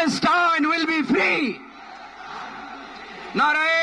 Palestine will be free. Narayan